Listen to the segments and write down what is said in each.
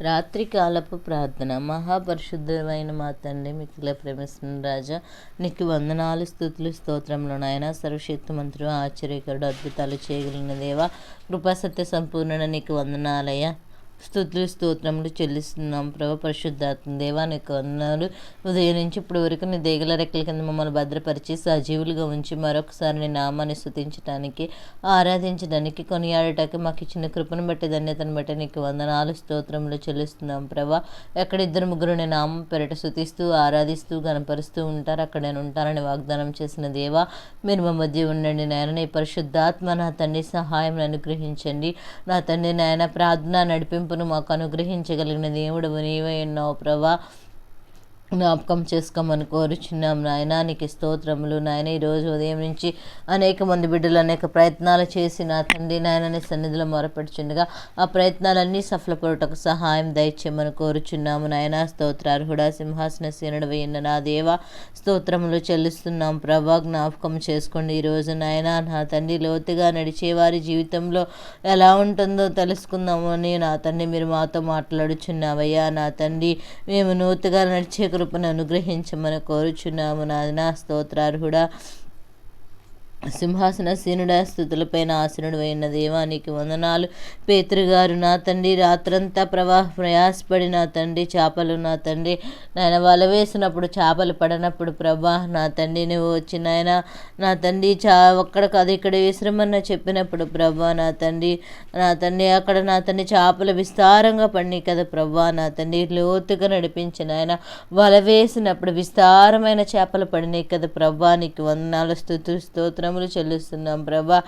రాత్రికాలపు ప్రార్థన. మహాపరిశుద్ధమైన మా తండ్రి మిక్కిల ప్రేమిస్తున్న రాజా నీకు వందనాలు స్థుతులు స్తోత్రంలో నాయన. సర్వశక్తిమంతుడు ఆశ్చర్యకరుడు అద్భుతాలు చేయగలిగిన దేవా కృపాసత్య సంపూర్ణ నీకు వందనాలయ్యా. స్థుతులు స్తోత్రములు చెల్లిస్తున్నాం ప్రభు. పరిశుద్ధాత్మ దేవానికి నీకు వందనాలు ఉదయం నుంచి ఇప్పటి వరకు నీ దేగల రెక్కల కింద మమ్మల్ని భద్రపరిచి సజీవులుగా ఉంచి మరొకసారి నీ నామాన్ని స్థుతించడానికి ఆరాధించడానికి కొనియాడటానికి మాకు ఇచ్చిన కృపను బట్టి ధన్యతను బట్టి నీకు వందనాలు స్తోత్రములు చెల్లిస్తున్నాం ప్రభా. ఎక్కడ ఇద్దరు ముగ్గురు నీ నామం పెరట స్థుతిస్తూ ఆరాధిస్తూ గనపరుస్తూ ఉంటారు అక్కడ నేను ఉంటానని వాగ్దానం చేసిన దేవా మీరు మా మధ్య ఉండండి నాయన. నీ పరిశుద్ధాత్మ నా తండ్రి సహాయం అనుగ్రహించండి నా తండ్రి నాయన ప్రార్థన నడిపింపు నడిపింపును మాకు అనుగ్రహించగలిగిన దేవుడు నీవై ఉన్నావు ప్రభా. జ్ఞాపకం చేసుకోమని కోరుచున్నాం నాయన నీకు స్తోత్రములు నాయన. ఈరోజు ఉదయం నుంచి అనేక మంది బిడ్డలు అనేక ప్రయత్నాలు చేసి నా తండ్రి నాయనని సన్నిధిలో మొరపెడుచుండగా ఆ ప్రయత్నాలన్నీ సఫలపడుటకు సహాయం దయచేయమని కోరుచున్నాము నాయన స్తోత్రార్హుడా సింహాసన సీనుడు వేయన్న నా దేవ స్తోత్రములు చెల్లిస్తున్నాం. ప్రభా జ్ఞాపకం చేసుకోండి. ఈరోజు నాయన నా తండ్రి లోతుగా నడిచే వారి జీవితంలో ఎలా ఉంటుందో తెలుసుకుందామని నా తండ్రి మీరు మాతో మాట్లాడుచున్నావయ్యా. నా తండ్రి మేము నూతుగా నడిచే కృపను అనుగ్రహించమని కోరుచున్నాము. నాయన స్తోత్రార్హుడా సింహాసన సీనుడ స్థుతులపైన ఆసనుడు అయిన దేవానికి వందనాలు. పేతృగారు నా తండ్రి రాత్రంతా ప్రవాహ ప్రయాసపడి నా తండ్రి చేపలు నా తండ్రి నాయన వల వేసినప్పుడు చేపలు పడనప్పుడు ప్రభా నా తండ్రి నువ్వు వచ్చి నాయన నా తండ్రి చా ఒక్కడ కాదు ఇక్కడ విశ్రమన్న చెప్పినప్పుడు ప్రభా నా తండ్రి నా తండ్రి అక్కడ నా తండ్రి చేపలు విస్తారంగా పడినాయి కదా ప్రభా నా తండ్రి లోతుగా నడిపించిన ఆయన వల వేసినప్పుడు విస్తారమైన చేపలు పడినాయి కదా ప్రభా నీకు వందనాలు స్థుతు స్తోత్రములు చెల్లిస్తున్నాం ప్రభా.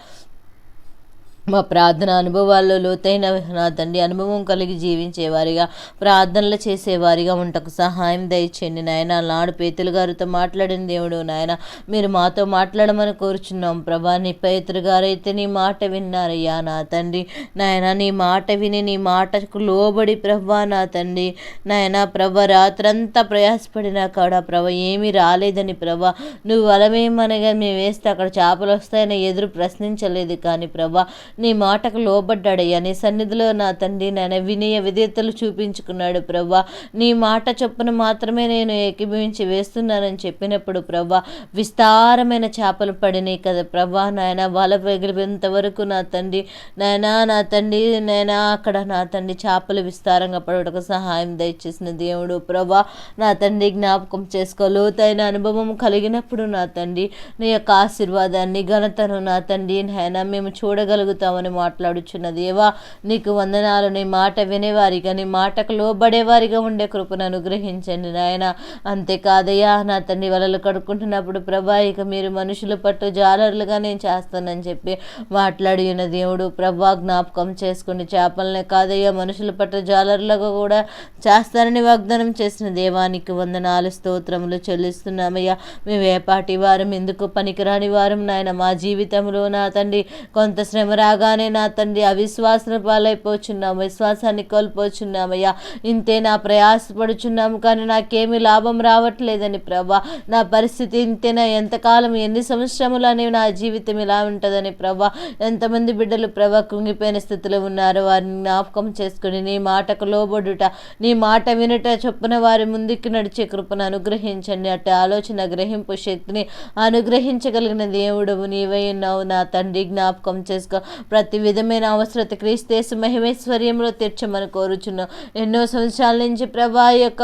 మా ప్రార్థన అనుభవాల్లో లోతైన నా తండ్రి అనుభవం కలిగి జీవించేవారిగా ప్రార్థనలు చేసేవారిగా ఉంటకు సహాయం దయచేయండి నాయన. నాడు పేతులు గారితో మాట్లాడిన దేవుడు నాయన మీరు మాతో మాట్లాడమని కోరుచున్నాం. ప్రభా నీ పేతులు గారైతే నీ మాట విన్నారయ్యా నా తండ్రి. నాయన నీ మాట విని నీ మాటకు లోబడి ప్రభా నా తండ్రి. నాయన ప్రభ రాత్రంతా ప్రయాసపడినా కాడ ప్రభ ఏమీ రాలేదని ప్రభా నువ్వు అలమేమనగా మేము వేస్తే అక్కడ చేపలు వస్తాయని ఎదురు ప్రశ్నించలేదు కానీ ప్రభా నీ మాటకు లోబడ్డాడయ్యా. నీ సన్నిధిలో నా తండ్రి నేను వినయ విధేతలు చూపించుకున్నాడు ప్రభా నీ మాట చొప్పున మాత్రమే నేను ఏకీభవించి వేస్తున్నానని చెప్పినప్పుడు ప్రభా విస్తారమైన చేపలు పడినాయి కదా ప్రభా నాయన. వల పగిలినంత వరకు నా తండ్రి నాయనా నా తండ్రి నాయనా అక్కడ నా తండ్రి చేపలు విస్తారంగా పడటకు సహాయం దయచేసిన దేవుడు ప్రభా నా తండ్రి జ్ఞాపకం చేసుకో. లోతైన అనుభవం కలిగినప్పుడు నా తండ్రి నీ యొక్క ఆశీర్వాదాన్ని ఘనతను నా తండ్రి నాయన మేము చూడగలుగుతాం. చూడగలుగుతామని మాట్లాడుచున్న దేవా నీకు వందనాలు. నీ మాట వినేవారిగా నీ మాటకు లోబడేవారిగా ఉండే కృపను అనుగ్రహించండి నాయన. అంతేకాదయ్యా నా తండ్రి వలలు కడుక్కుంటున్నప్పుడు ప్రభా ఇక మీరు మనుషుల పట్టు జాలర్లుగా నేను చేస్తానని చెప్పి మాట్లాడి ఉన్న దేవుడు ప్రభా జ్ఞాపకం చేసుకుని చేపలనే కాదయ్యా మనుషుల పట్టు జాలర్లుగా కూడా చేస్తానని వాగ్దానం చేసిన దేవానికి వందనాలు స్తోత్రములు చెల్లిస్తున్నామయ్యా. మేము ఏపాటి వారం ఎందుకు పనికిరాని వారం నాయన. మా జీవితంలో నా తండ్రి కొంత శ్రమ రాగానే నా తండ్రి అవిశ్వాసన పాలైపోచున్నాము విశ్వాసాన్ని కోల్పోచున్నామయ్యా. ఇంతే నా ప్రయాసపడుచున్నాము కానీ నాకేమీ లాభం రావట్లేదని ప్రభా. నా పరిస్థితి ఇంతేనా? ఎంతకాలం ఎన్ని సంవత్సరములు అనేవి నా జీవితం ఇలా ఉంటుందని ప్రభా. ఎంతమంది బిడ్డలు ప్రభా కుంగిపోయిన స్థితిలో ఉన్నారు వారిని జ్ఞాపకం చేసుకుని నీ మాటకు లోబడుట నీ మాట వినుట చొప్పున వారి ముందుకు నడిచే కృపను అనుగ్రహించండి. అటు ఆలోచన గ్రహింపు శక్తిని అనుగ్రహించగలిగిన దేవుడు నీవై ఉన్నావు. నా తండ్రి జ్ఞాపకం చేసుకో. ప్రతి విధమైన అవసరత క్రీస్తేసు మహిమేశ్వర్యంలో తీర్చమని కోరుచున్నాం. ఎన్నో సంవత్సరాల నుంచి ప్రభా యొక్క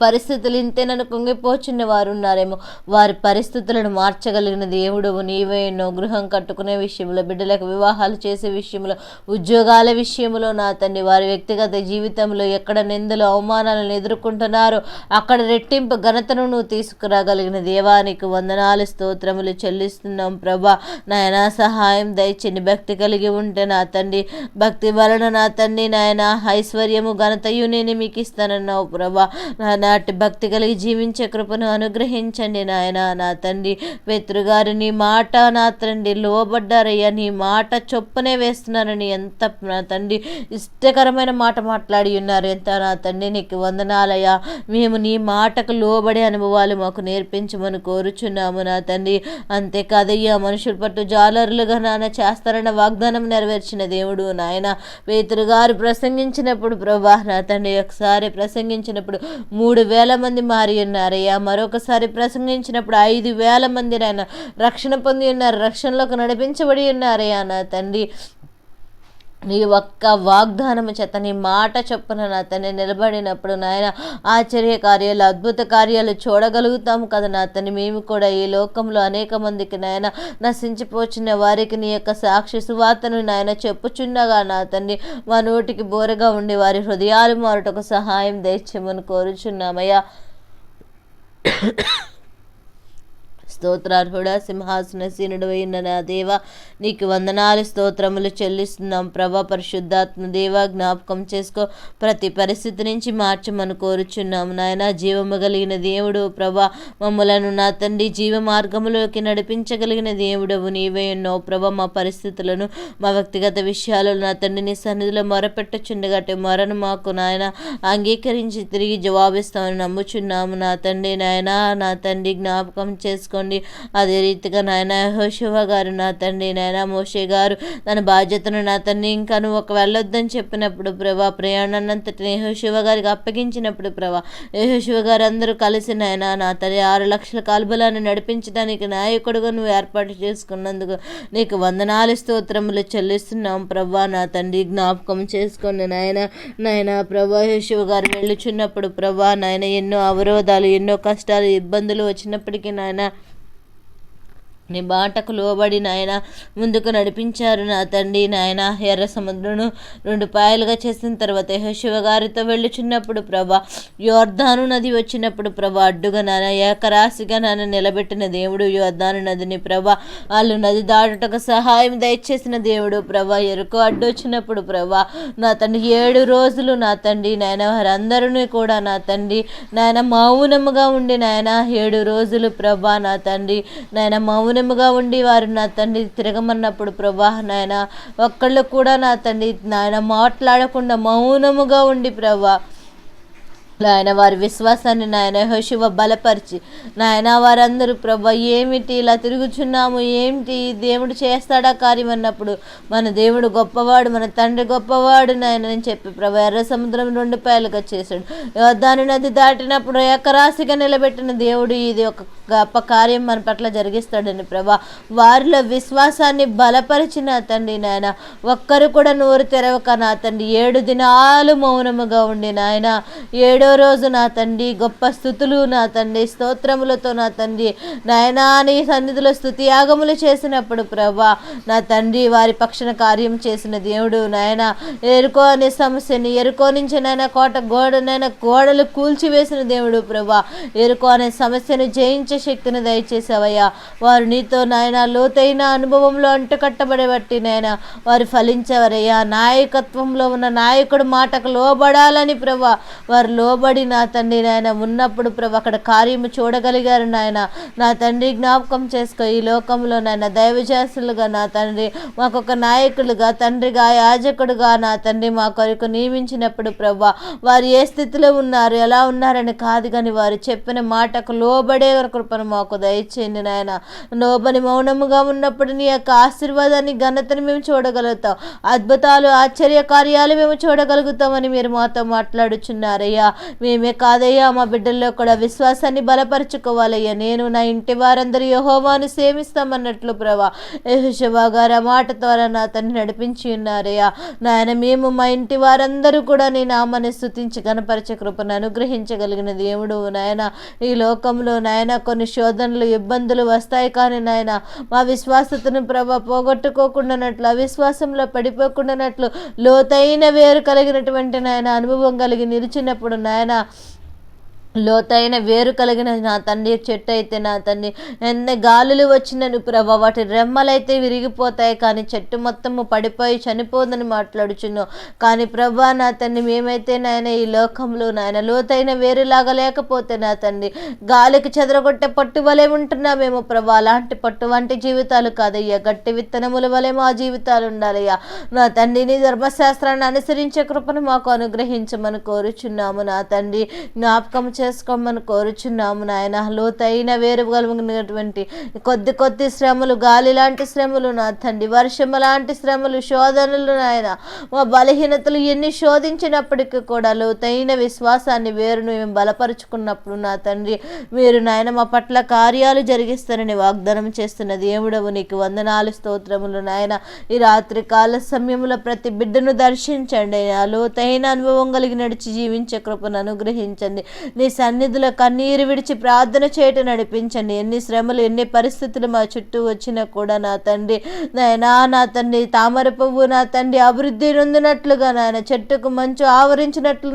పరిస్థితులు ఇంతేనని కుంగిపోచున్న వారు ఉన్నారేమో వారి పరిస్థితులను మార్చగలిగిన దేవుడు నీవేనో గృహం కట్టుకునే విషయంలో బిడ్డలకు వివాహాలు చేసే విషయంలో ఉద్యోగాల విషయంలో నా తండ్రి వారి వ్యక్తిగత జీవితంలో ఎక్కడ నిందలు అవమానాలను ఎదుర్కొంటున్నారో అక్కడ రెట్టింపు ఘనతను నువ్వు తీసుకురాగలిగిన దేవానికి వందనాలు స్తోత్రములు చెల్లిస్తున్నాం ప్రభా. నాయన సహాయం దయచండి భక్తి కలిగి ఉంటే నా తండ్రి భక్తి వలన నా తండ్రి నాయన ఐశ్వర్యము ఘనతయు నేను మీకు ఇస్తానన్నావు ప్రభా. నా నాటి భక్తి కలిగి జీవించే కృపను అనుగ్రహించండి నాయన. నా తండ్రి పెత్రుగారు నీ మాట నా తండ్రి లోబడ్డారయ్యా. నీ మాట చొప్పునే వేస్తున్నారని ఎంత నా తండ్రి ఇష్టకరమైన మాట మాట్లాడి ఉన్నారు. ఎంత నా తండ్రి నీకు వందనాలయ్యా. మేము నీ మాటకు లోబడే అనుభవాలు మాకు నేర్పించమని కోరుచున్నాము నా తండ్రి. అంతేకాదయ్యా మనుషుల పట్టు జాలరులుగా నాన్న చేస్తారన్న వాగ్దానం నెరవేర్చిన దేవుడు నాయన. పేతురు గారు ప్రసంగించినప్పుడు ప్రభా నా తండ్రి ఒకసారి ప్రసంగించినప్పుడు మూడు వేల మంది మారి ఉన్నారయ్యా మరొకసారి ప్రసంగించినప్పుడు ఐదు వేల మంది నాయన రక్షణ పొంది ఉన్నారు. రక్షణలోకి నడిపించబడి ఉన్నారయ్యా నా తండ్రి నీ ఒక్క వాగ్దానము చేత నీ మాట చొప్పున నా నిలబడినప్పుడు నాయన ఆశ్చర్య కార్యాలు అద్భుత కార్యాలు చూడగలుగుతాము కదా నా తండ్రి మేము కూడా ఈ లోకంలో అనేక మందికి నాయన నశించిపోచిన వారికి నీ యొక్క సాక్షి సువార్తను నాయన చెప్పుచున్నగా నా అతన్ని మా నోటికి బోరగా ఉండి వారి హృదయాలు మారుటకు సహాయం దయచేయమని కోరుచున్నామయ్యా. స్తోత్రార్హుడ సింహాసనసీనుడు అయిన నా దేవ నీకు వందనాలు స్తోత్రములు చెల్లిస్తున్నాం. ప్రభా పరిశుద్ధాత్మ దేవ జ్ఞాపకం చేసుకో. ప్రతి పరిస్థితి నుంచి మార్చమని కోరుచున్నాము. నాయన జీవము కలిగిన దేవుడు ప్రభా మమ్మలను నా తండ్రి జీవ మార్గములోకి నడిపించగలిగిన దేవుడవు నీవే ఎన్నో. ప్రభా మా పరిస్థితులను మా వ్యక్తిగత విషయాలు నా తండ్రిని సన్నిధిలో మొరపెట్టచుండగట్టి మొరను మాకు నాయన అంగీకరించి తిరిగి జవాబిస్తామని నమ్ముచున్నాము. నా తండ్రి నాయన నా తండ్రి జ్ఞాపకం చేసుకోండి. అదే రీతిగా నాయన హోషవ గారు నా తండ్రి నాయన మోషే గారు తన బాధ్యతను నా తండ్రి ఇంకా నువ్వు ఒక వెళ్ళొద్దని చెప్పినప్పుడు ప్రభా ప్రయాణాన్నంతటిని శివ గారికి అప్పగించినప్పుడు ప్రభా యహోశివ గారు అందరూ కలిసి నాయన నా తండ్రి ఆరు లక్షల కాల్బలాన్ని నడిపించడానికి నాయకుడుగా నువ్వు ఏర్పాటు చేసుకున్నందుకు నీకు వందనాలు స్తోత్రములు చెల్లిస్తున్నాం ప్రభా. నా తండ్రి జ్ఞాపకం చేసుకోండి నాయన నాయన ప్రభా యశివ గారు వెళ్ళుచున్నప్పుడు ప్రభా నాయన ఎన్నో అవరోధాలు ఎన్నో కష్టాలు ఇబ్బందులు వచ్చినప్పటికీ నాయన నీ బాటకు లోబడి నాయన ముందుకు నడిపించారు నా తండ్రి నాయన. ఎర్ర సముద్రను రెండు పాయలుగా చేసిన తర్వాత యహోశివ గారితో వెళ్ళుచున్నప్పుడు ప్రభా యోర్ధాను నది వచ్చినప్పుడు ప్రభా అడ్డుగా నాన్న ఏకరాశిగా నాన్న నిలబెట్టిన దేవుడు యోర్ధాను నదిని ప్రభా వాళ్ళు నది దాటుటకు సహాయం దయచేసిన దేవుడు ప్రభా. ఎరుకు అడ్డు వచ్చినప్పుడు ప్రభా నా తండ్రి ఏడు రోజులు నా తండ్రి నాయన వారందరినీ కూడా నా తండ్రి నాయన మౌనముగా ఉండి నాయన ఏడు రోజులు ప్రభా నా తండ్రి నాయన మౌన మౌనముగా ఉండి వారు నా తండ్రి. తిరగమన్నప్పుడు ప్రభా నాయన ఒక్కళ్ళు కూడా నా తండ్రి నాయన మాట్లాడకుండా మౌనముగా ఉండి ప్రభా. నాయన వారి విశ్వాసాన్ని నాయన హోశివ బలపరిచి. నాయన వారందరూ ప్రభ ఏమిటి ఇలా తిరుగుచున్నాము? ఏమిటి దేవుడు చేస్తాడా కార్యం అన్నప్పుడు? మన దేవుడు గొప్పవాడు మన తండ్రి గొప్పవాడు నాయన అని చెప్పి ప్రభా ఎర్ర సముద్రం రెండు పాయలుగా చేశాడు. దాని నది దాటినప్పుడు ఏకరాశిగా నిలబెట్టిన దేవుడు ఇది ఒక గొప్ప కార్యం మన పట్ల జరిగిస్తాడని ప్రభా వారిలో విశ్వాసాన్ని బలపరిచిన తండ్రి నాయన ఒక్కరు కూడా నోరు తెరవక నా తండ్రి ఏడు దినాలు మౌనముగా ఉండి నాయన ఏడు రోజు నా తండ్రి గొప్ప స్థుతులు నా తండ్రి స్తోత్రములతో నా తండ్రి. నాయనా నీ సన్నిధిలో స్థుతి యాగములు చేసినప్పుడు ప్రభా నా తండ్రి వారి పక్షన కార్యం చేసిన దేవుడు నాయన. ఎరుకో అనే సమస్యని ఎరుకో నుంచి నాయన కోట గోడనైనా గోడలు కూల్చివేసిన దేవుడు ప్రభా. ఎరుకో అనే సమస్యను జయించే శక్తిని దయచేసావయ్యా. వారు నీతో నాయన లోతైన అనుభవంలో అంటుకట్టబడబట్టి నాయన వారు ఫలించవరయ్యా. నాయకత్వంలో ఉన్న నాయకుడు మాటకు లోబడాలని ప్రభా వారు లోబడి నా తండ్రి నాయన? ఉన్నప్పుడు ప్రభు అక్కడ కార్యము చూడగలిగారు నాయన. నా తండ్రి జ్ఞాపకం చేసుకో ఈ లోకంలో నాయన. దైవజాసులుగా నా తండ్రి మాకొక నాయకులుగా తండ్రిగా యాజకుడుగా నా తండ్రి మా కొరకు నియమించినప్పుడు ప్రభా వారు ఏ స్థితిలో ఉన్నారు ఎలా ఉన్నారని కాదు కానీ వారు చెప్పిన మాటకు లోబడే కృపను మాకు దయచేయండి నాయన. లోబని మౌనముగా ఉన్నప్పుడు నీ యొక్క ఆశీర్వాదాన్ని ఘనతను మేము చూడగలుగుతాం. అద్భుతాలు ఆశ్చర్య కార్యాలు మేము చూడగలుగుతామని మీరు మాతో మాట్లాడుచున్నారయ్యా. మేమే కాదయ్యా మా బిడ్డల్లో కూడా విశ్వాసాన్ని బలపరుచుకోవాలయ్యా. నేను నా ఇంటి వారందరూ యహోవాను సేవిస్తామన్నట్లు ప్రభా యహోశివా గారు ఆ మాట ద్వారా నా తన్ని నడిపించి ఉన్నారయ్యా. నాయన మేము మా ఇంటి వారందరూ కూడా నీ నామాన్ని స్థుతించి గణపరిచే కృపను అనుగ్రహించగలిగిన దేవుడు నాయన. ఈ లోకంలో నాయన కొన్ని శోధనలు ఇబ్బందులు వస్తాయి కానీ నాయన మా విశ్వాసతను ప్రభా పోగొట్టుకోకుండానట్లు అవిశ్వాసంలో పడిపోకుండానట్లు లోతైన వేరు కలిగినటువంటి నాయన అనుభవం కలిగి నిలిచినప్పుడు నాయన 来呢，లోతైన వేరు కలిగిన నా తండ్రి చెట్టు అయితే నా తండ్రి. ఎన్ని గాలులు వచ్చినను ప్రభా వాటి రెమ్మలైతే విరిగిపోతాయి కానీ చెట్టు మొత్తము పడిపోయి చనిపోదని మాట్లాడుచున్నావు. కానీ ప్రభా నా తండ్రి మేమైతే నాయన ఈ లోకంలో నాయన లోతైన వేరులాగా లేకపోతే నా తండ్రి. గాలికి చెదరగొట్టే పట్టు వలె ఉంటున్నామేమో ప్రభా అలాంటి పట్టు వంటి జీవితాలు కాదయ్యా. గట్టి విత్తనముల వలె మా జీవితాలు ఉండాలయ్యా. నా తండ్రిని ధర్మశాస్త్రాన్ని అనుసరించే కృపను మాకు అనుగ్రహించమని కోరుచున్నాము నా తండ్రి. జ్ఞాపకం చేసుకోమని కోరుచున్నాము నాయన. లోతైన వేరుగలిగినటువంటి కొద్ది కొద్ది శ్రమలు గాలి లాంటి శ్రమలు నా తండ్రి వర్షము లాంటి శ్రమలు శోధనలు నాయన. మా బలహీనతలు ఎన్ని శోధించినప్పటికీ కూడా లోతైన విశ్వాసాన్ని వేరును మేము బలపరుచుకున్నప్పుడు నా తండ్రి మీరు నాయన మా పట్ల కార్యాలు జరిగిస్తారని వాగ్దానం చేస్తున్న దేవుడవు నీకు వందనాలు స్తోత్రములు నాయన. ఈ రాత్రి కాల సమయంలో ప్రతి బిడ్డను దర్శించండి లోతైన అనుభవం కలిగి నడిచి జీవించే కృపను అనుగ్రహించండి. నీ సన్నిధిలో కన్నీరు విడిచి ప్రార్థన చేయటం నడిపించండి. ఎన్ని శ్రమలు ఎన్ని పరిస్థితులు మా చుట్టూ వచ్చినా కూడా నా తండ్రి నాయనా నా తండ్రి తామర పువ్వు నా తండ్రి అభివృద్ధి నొందినట్లుగా నాయన చెట్టుకు మంచు ఆవరించినట్లు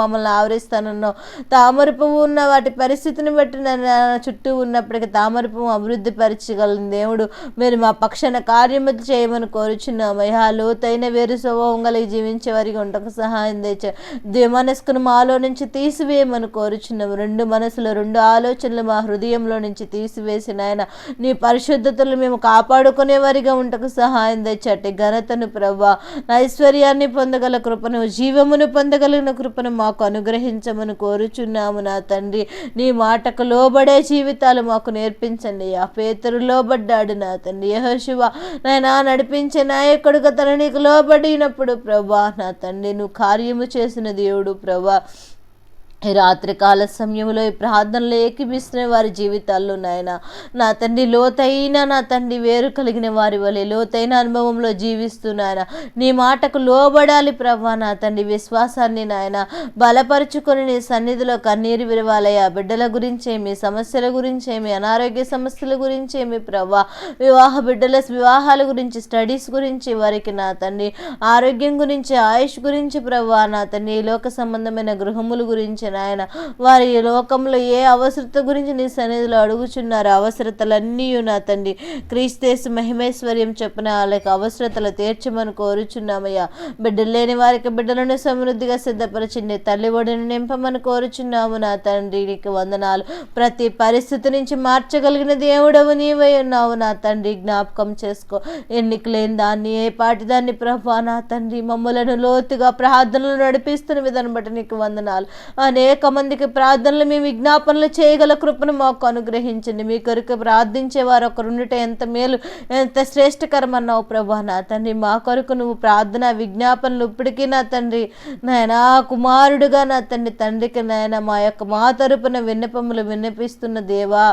మమ్మల్ని ఆవరిస్తానన్నావు. తామర పువ్వు ఉన్న వాటి పరిస్థితిని బట్టి నా చుట్టూ ఉన్నప్పటికీ తామర పువ్వు అభివృద్ధి పరచగలను దేవుడు. మీరు మా పక్షాన కార్యము చేయమని కోరుచున్నాము. అయ్యా లోతైన వేరు స్వభావం కలిగి జీవించే వారికి ఉండక సహాయం తెచ్చా దేమనస్కును మాలో నుంచి తీసివేయమని కోరుచున్నాము రెండు మనసులో రెండు ఆలోచనలు మా హృదయంలో నుంచి తీసివేసిన ఆయన నీ పరిశుద్ధతలు మేము కాపాడుకునే వారిగా ఉంటకు సహాయం తెచ్చటి ఘనతను ప్రభా ఐశ్వర్యాన్ని పొందగల కృపను జీవమును పొందగలిగిన కృపను మాకు అనుగ్రహించమని కోరుచున్నాము నా తండ్రి. నీ మాటకు లోబడే జీవితాలు మాకు నేర్పించండి. ఆ పేతురు లోబడ్డాడు నా తండ్రి యహశివ నాయనా నడిపించే నాయకుడుగా తన నీకు లోబడినప్పుడు ప్రభా నా తండ్రి నువ్వు కార్యము చేసిన దేవుడు ప్రభా ఈ రాత్రికాల సమయంలో ఈ ప్రార్థనలు ఏకిపిస్తున్న వారి జీవితాల్లో నాయన నా తండ్రి లోతైన నా తండ్రి వేరు కలిగిన వారి వలె లోతైన అనుభవంలో జీవిస్తున్నాయన నీ మాటకు లోబడాలి ప్రభా నా తండ్రి విశ్వాసాన్ని నాయన బలపరుచుకొని నీ సన్నిధిలో కన్నీరు విరవాలయ్యా బిడ్డల గురించేమి సమస్యల గురించేమి అనారోగ్య సమస్యల గురించేమి ప్రభా వివాహ బిడ్డల వివాహాల గురించి స్టడీస్ గురించి వారికి నా తండ్రి ఆరోగ్యం గురించి ఆయుష్ గురించి ప్రభా నా తండ్రి ఈ లోక సంబంధమైన గృహముల గురించి నాయన వారి లోకంలో ఏ అవసరత గురించి నీ సన్నిధిలో అడుగుచున్నారు అవసరతలన్నీ నా తండ్రి. క్రీస్తేసు మహిమేశ్వర్యం చెప్పిన వాళ్ళకి అవసరతలు తీర్చమని కోరుచున్నామయ్యా. బిడ్డలు లేని వారికి బిడ్డలను సమృద్ధిగా సిద్ధపరచండి. తల్లి ఒడిని నింపమని కోరుచున్నాము నా తండ్రి. నీకు వందనాలు. ప్రతి పరిస్థితి నుంచి మార్చగలిగిన దేవుడవు నీవై ఉన్నావు నా తండ్రి. జ్ఞాపకం చేసుకో. ఎన్నిక లేని దాన్ని ఏ పాటి దాన్ని ప్రభా నా తండ్రి. మమ్మలను లోతుగా ప్రార్థనలు నడిపిస్తున్న విధానం బట్టి నీకు వందనాలు. అనేక మందికి ప్రార్థనలు మీ విజ్ఞాపనలు చేయగల కృపను మాకు అనుగ్రహించండి. మీ కొరకు ప్రార్థించే వారు ఒకరుండుట ఎంత మేలు ఎంత శ్రేష్టకరమన్నావు ప్రభా నా తండ్రి. మా కొరకు నువ్వు ప్రార్థన విజ్ఞాపనలు ఇప్పటికీ నా తండ్రి. నాయనా కుమారుడుగా నా తండ్రి. తండ్రికి నాయన మా యొక్క మా తరపున విన్నపములు విన్నపిస్తున్న దేవా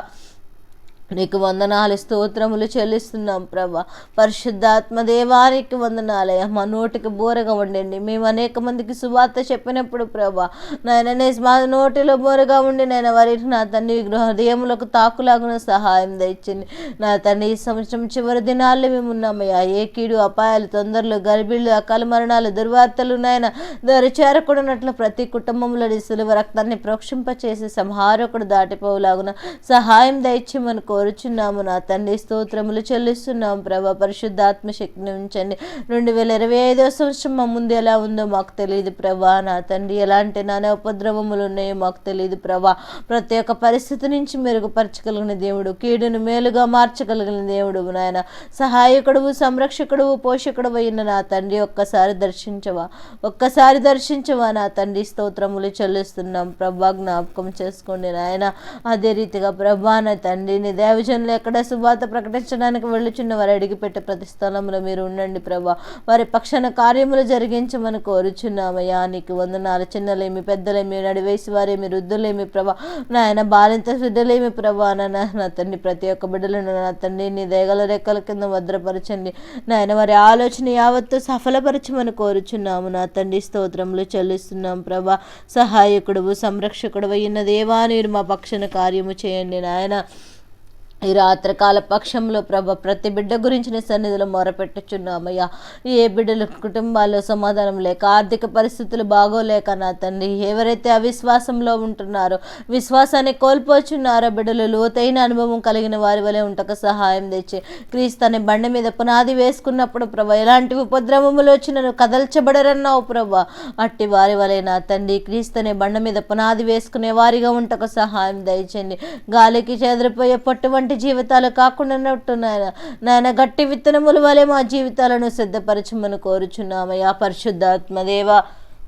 నీకు వందనాలు స్తోత్రములు చెల్లిస్తున్నాం ప్రభా. పరిశుద్ధాత్మ దేవానికి వందనాలయ మా నోటికి బోరగా ఉండండి. మేము అనేక మందికి సువార్త చెప్పినప్పుడు ప్రభా నాయన మా నోటిలో బోరగా ఉండి నేను వారికి నా తండ్రి హృదయములకు తాకులాగున సహాయం తెచ్చింది నా తండ్రి ఈ సంవత్సరం చివరి దినాల్లో మేము ఉన్నామయ్యా. ఏ కీడు అపాయాలు తొందరలు గర్భిళ్ళు అకాల మరణాలు దుర్వార్తలు నాయన దరి చేరకూడనట్లు ప్రతి కుటుంబంలో సులువ రక్తాన్ని ప్రోక్షింపచేసి సంహారకుడు దాటిపోలాగున సహాయం దయచేయమని కోరుచున్నాము. నా తండ్రి స్తోత్రములు చెల్లిస్తున్నాము ప్రభా పరిశుద్ధాత్మ శక్తిని ఉంచండి. రెండు వేల ఇరవై ఐదవ సంవత్సరం మా ముందు ఎలా ఉందో మాకు తెలియదు ప్రభా. నా తండ్రి ఎలాంటి నానే ఉపద్రవములు ఉన్నాయో మాకు తెలియదు ప్రభా. ప్రతి ఒక్క పరిస్థితి నుంచి మెరుగుపరచగలిగిన దేవుడు కీడును మేలుగా మార్చగలిగిన దేవుడు నాయన. సహాయకుడువు సంరక్షకుడువు పోషకుడు అయిన నా తండ్రి ఒక్కసారి దర్శించవా? ఒక్కసారి దర్శించవా? నా తండ్రి స్తోత్రములు చెల్లిస్తున్నాం. ప్రభా జ్ఞాపకం చేసుకోండి నాయన. అదే రీతిగా ప్రభా నా తండ్రిని దేవజనులు ఎక్కడ సువార్త ప్రకటించడానికి వెళ్ళుచున్న వారు అడిగిపెట్టే ప్రతి స్థలంలో మీరు ఉండండి ప్రభా. వారి పక్షాన కార్యములు జరిగించమని కోరుచున్నామయ్యా. నీకు వందనాలు. చిన్నలేమి పెద్దలేమి నడివేసి వారేమి వృద్ధులేమి ప్రభా. నాయన బాలింత శుద్ధులేమి ప్రభా. నా నా తండ్రి ప్రతి ఒక్క బిడ్డలను నా తండ్రి నీ దేగల రెక్కల కింద భద్రపరచండి. నాయన వారి ఆలోచన యావత్తు సఫలపరచమని కోరుచున్నాము. నా తండ్రి స్తోత్రములు చెల్లిస్తున్నాం ప్రభా. సహాయకుడు సంరక్షకుడు అయిన దేవా మీరు మా పక్షన కార్యము చేయండి నాయన. ఈ రాత్రికాల పక్షంలో ప్రభ ప్రతి బిడ్డ గురించి సన్నిధిలో మొరపెట్టుచున్నామయ్యా. ఏ బిడ్డల కుటుంబాల్లో సమాధానం లేక ఆర్థిక పరిస్థితులు బాగోలేక నా తండ్రి ఎవరైతే అవిశ్వాసంలో ఉంటున్నారో విశ్వాసాన్ని కోల్పోచున్నారో బిడ్డలు లోతైన అనుభవం కలిగిన వారి వలె ఉంటక సహాయం తెచ్చి క్రీస్తుని బండి మీద పునాది వేసుకున్నప్పుడు ప్రభ ఎలాంటి ఉపద్రవములు వచ్చినను కదల్చబడరన్నావు ప్రభ. అట్టి వారి వలె నా తండ్రి క్రీస్తుని బండ మీద పునాది వేసుకునే వారిగా ఉంటకు సహాయం దయచండి. గాలికి చెదిరిపోయే పట్టు వంటి జీవితాలు కాకుండా నాయన. నాయన గట్టి విత్తనముల వలె మా జీవితాలను సిద్ధపరచమని కోరుచున్నామయ్యా. పరిశుద్ధాత్మదేవ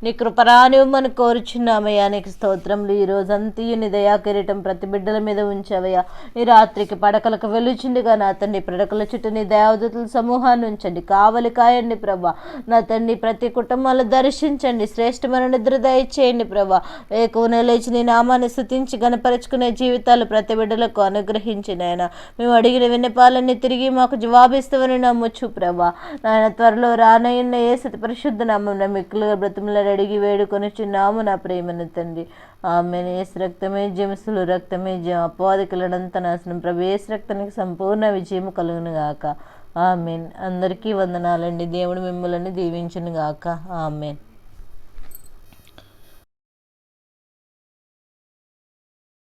నీ కృపరానివ్వమని కోరుచున్నామయ్యా. నీకు స్తోత్రములు ఈ రోజంతయు నీ దయా కిరీటం ప్రతి బిడ్డల మీద ఉంచావయ్యా. ఈ రాత్రికి పడకలకు వెలుచుండిగా నా తండ్రి. పడకల చుట్టూ నీ దయావదతుల సమూహాన్ని ఉంచండి. కావలి కాయండి ప్రభా. నా తండ్రి ప్రతి కుటుంబాలు దర్శించండి. శ్రేష్టమైన నిద్ర దయచేయండి ప్రభా. ఏకునే లేచి నీ నామాన్ని స్థుతించి గనపరుచుకునే జీవితాలు ప్రతి బిడ్డలకు అనుగ్రహించి ఆయన మేము అడిగిన విన్నపాలన్నీ తిరిగి మాకు జవాబిస్తామని నమ్మొచ్చు ప్రభా. నాయన త్వరలో రానయ్యన్న ఏ సతి పరిశుద్ధ నామం మిక్కులుగా బ్రతుముల అడిగి వేడుకొని చిన్నాము నా ప్రేమను తండ్రి. ఆమె ఏసు రక్తమే జమసులు రక్తమే జమ అపవాదికులనంత నాశనం. ప్రభు ఏసు రక్తానికి సంపూర్ణ విజయము కలుగును గాక. ఆమెన్. అందరికీ వందనాలండి. దేవుడు మిమ్మల్ని దీవించును గాక. ఆమెన్.